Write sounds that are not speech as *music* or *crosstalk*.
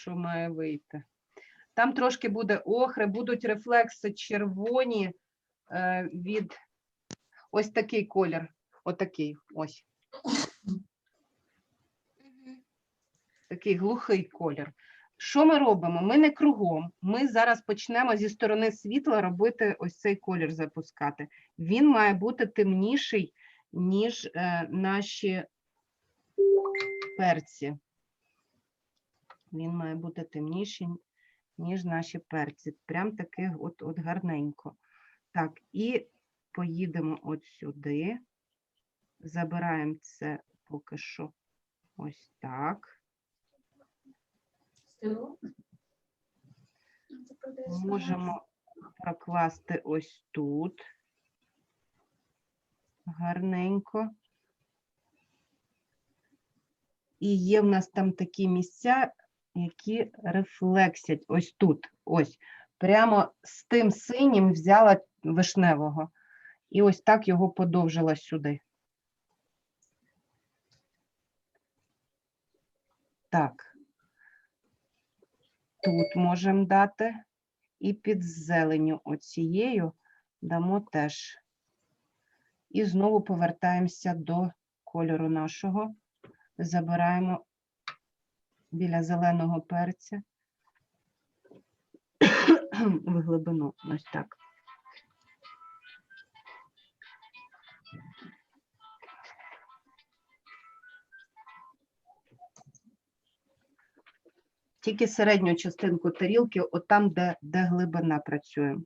що має вийти. Там трошки буде охри, будуть рефлекси червоні е, від ось такий колір. Отакий ось. Такий глухий колір. Що ми робимо? Ми не кругом. Ми зараз почнемо зі сторони світла робити ось цей колір запускати. Він має бути темніший, ніж е, наші перці. Він має бути темніший, ніж наші перці. Прям таки от, от гарненько. Так, і поїдемо от сюди. Забираємо це поки що ось так. Можемо прокласти ось тут. Гарненько. І є в нас там такі місця, які рефлексять. Ось тут. Ось. Прямо з тим синім взяла вишневого. І ось так його подовжила сюди. Так. Тут можемо дати. І під зеленю оцією дамо теж. І знову повертаємося до кольору нашого. Забираємо біля зеленого перця *clears throat* в глибину. Ось так. Тільки середню частинку тарілки, отам, де, де глибина працюємо.